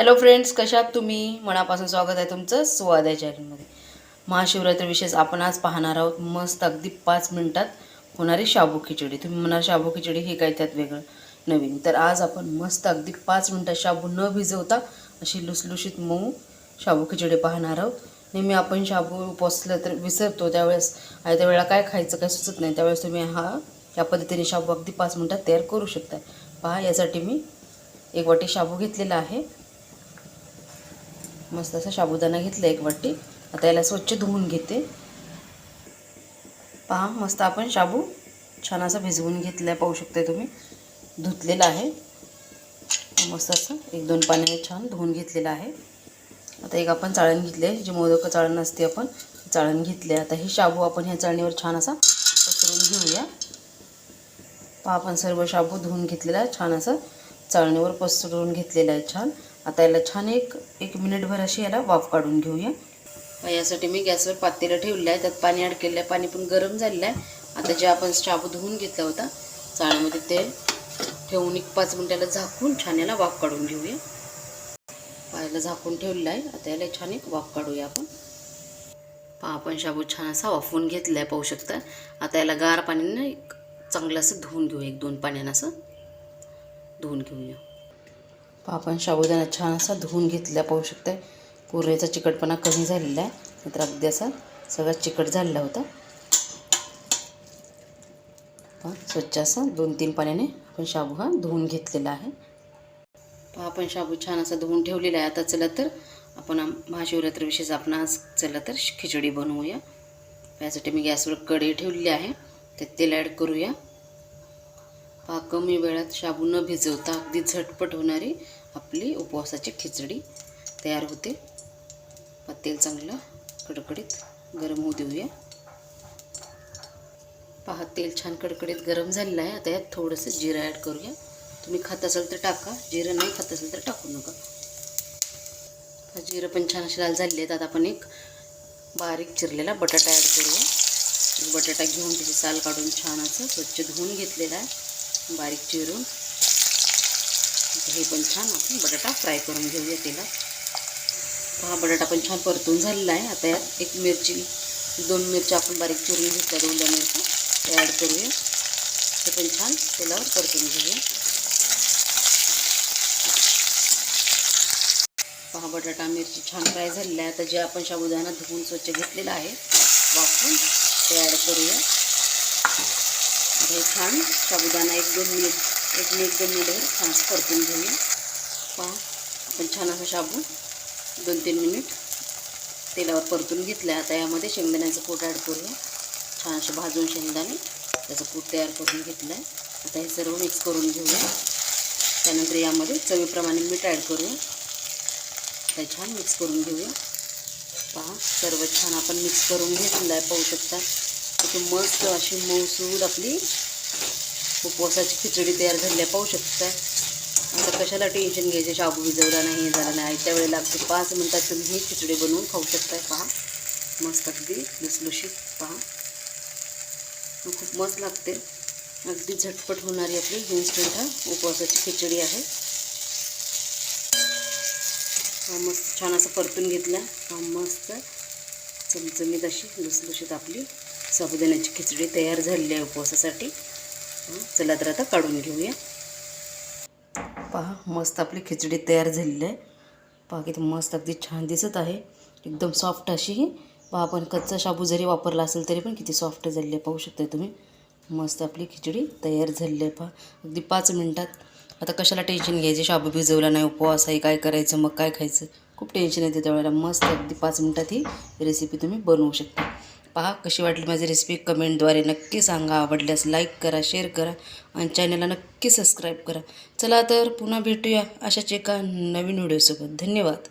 Hello friends कशात तुम्ही? मनापासून स्वागत आहे तुमचं स्वाद आहे चॅनलमध्ये महाशिवरात्री विशेष आपण आज पाहणार आहोत मस्त अगदी पाच मिनटात होणारी शाबू खिचडी. तुम्ही म्हणाल शाबू खिचडी हे काय त्यात वेगळं? नवीन. तर आज आपण मस्त अगदी पाच मिनटात शाबू न भिजवता अशी लुसलुशीत मऊ शाबू खिचडी पाहणार आहोत. नेहमी आपण शाबू उपसलं तर विसरतो त्यावेळेस. आणि त्यावेळेला काय खायचं काय सुचत नाही त्यावेळेस तुम्ही हा या पद्धतीने शाबू अगदी पाच मिनटात तयार करू शकता पहा यासाठी मी एक वाटी शाबू घेतलेला आहे. मस्त असा साबुदाणा घेतला एक वाटी. आता याला स्वच्छ धुवून घेते. पहा मस्त आपण शाबू छान असा भिजवून घेतला पाहू शकता तुम्ही. धुतलेला आहे. मस्त असं एक दोन पाण्याने छान धुवून घेतलेलं आहे. आता एक आपण चाळण घेतले जी मोदक चाळण असते आपण चाळण घेतले आता हे शाबू आपण ह्या चाळणीवर छान असा पसरून घेऊया. पहा आपण सर्व शाबू धुवून घेतलेला आहे छान असं चाळणीवर पसरून घेतलेला आहे छान. आता याला छान एक एक मिनिटभर अशी याला वाफ काढून घेऊया. यासाठी मी गॅसवर पातेलं ठेवलं आहे त्यात पाणी अडकेलं आहे पाणी पण गरम झालेलं आहे आता जे आपण शाबू धुवून घेतला होता चाळ्यामध्ये ते ठेवून एक पाच मिनिटाला झाकून छान याला वाफ काढून घेऊया. पायाला झाकून ठेवलेलं आहे आता याला छान एक वाफ काढूया आपण. पहा आपण शाबू छान असा वाफवून घेतला आहे पाहू शकता. आता याला गार पाण्यानं एक चांगलं असं धुवून घेऊया एक दोन पाण्यानं असं धुवून घेऊया. आपण साबुदाणा छान असा धुवून घेतला पाहू शकता पुरेचा चिकटपणा कमी झालेला आहे. नंतर अगदी असा सगळा चिकट झालेला होता. पहा स्वच्छ असा दोन तीन पाण्याने आपण शाबू हा धुवून घेतलेला आहे. पहा आपण शाबू छान असा धुवून ठेवलेला आहे. आता चला तर आपण महाशिवरात्री विशेष आपण आज चला तर खिचडी बनवूया. यासाठी मी गॅसवर कढई ठेवलेली आहे. ते तेल ॲड करूया. पहा कमी वेळात शाबू न भिजवता अगदी झटपट होणारी आपली उपवासाची खिचडी तयार होते. तेल चांगलं कडकडीत गरम होऊ देऊया. पहा तेल छान कडकडीत गरम झालेलं आहे. आता यात थोडंसं जिरं ॲड करूया. तुम्ही खात असाल तर टाका. जिरं नाही खात असेल तर टाकू नका. जिरं पण छान असे लाल झालेले आहेत. आता आपण एक बारीक चिरलेला बटाटा ॲड करूया. बटाटा घेऊन त्याची साल काढून छान असं स्वच्छ धुवून घेतलेला आहे. बारीक चिरून. हे पण छान आपण बटाटा फ्राय करून घेऊया तेलात हा बटाटा पण छान परतून झालेला आहे. आता यात एक मिरची दोन मिरच्या आपण बारीक चिरून घेतल्या दोन मिरची मिरच्या ते ॲड करूया. ते पण छान तेलावर परतून घेऊया. पहा बटाटा मिरची छान फ्राय झालेला आहे. आता जे आपण शाबुदाना धुवून स्वच्छ घेतलेला आहे वापरून ते ॲड करूया. हे छान साबुदाणा एक दोन मिनिट एक मिनिट दोन मिनिटवर छान परतून घेऊया. पहा आपण छान असं शाबू दोन तीन मिनिट तेलावर परतून घेतलं आहे आता यामध्ये शेंगदाण्याचं पोट ॲड करूया. छान असे भाजून शेंगदाणे त्याचं पूट तयार करून घेतलं आहे आता हे सर्व मिक्स करून घेऊया. त्यानंतर यामध्ये चवीप्रमाणे मीठ ॲड करूया. आता छान मिक्स करून घेऊया. पहा सर्व छान आपण मिक्स करून घेतलं आहे पाहू शकता इथे मस्त अशी मऊसूद आपली उपवासाची खिचडी तयार झाली आहे. पाहू शकता. आता कशाला टेन्शन घ्यायचं? शाबू भिजवला नाही हे झालं नाही. त्या वेळेला अगदी पाच मिनटात तुम्ही ही खिचडी बनवून खाऊ शकताय. पहा. मस्त अगदी लुसलुशीत. पहा. खूप मस्त लागते. अगदी झटपट होणारी आपली इन्स्टंट हा उपवासाची खिचडी आहे. हा मस्त छान असं परतून घेतला. हा मस्त चमचमीत अशी लुसलुशीत आपली साबुदाण्याची खिचडी तयार झालेली आहे उपवासासाठी. चला तर आता काढून घेऊया. पहा मस्त आपली खिचडी तयार झालेली आहे. पहा किती मस्त अगदी छान दिसत आहे. एकदम सॉफ्ट अशी ही. पहा आपण कच्चा शाबू जरी वापरला असेल तरी पण किती सॉफ्ट झालेली आहे पाहू शकता तुम्ही. मस्त आपली खिचडी तयार झालेली आहे पहा. अगदी पाच मिनटात. आता कशाला टेन्शन घ्यायचे? शाबू भिजवला नाही उपवास आहे काय करायचं मग काय खायचं? खूप टेन्शन येते त्यावेळेला. मस्त अगदी पाच मिनटात ही रेसिपी तुम्ही बनवू शकता. पहा कशी वाटली माझी रेसिपी कमेंटद्वारे नक्की सांगा. आवडल्यास लाईक करा शेअर करा आणि चॅनलला नक्की सबस्क्राईब करा. चला तर पुन्हा भेटूया अशाच एका नवीन व्हिडिओसोबत धन्यवाद.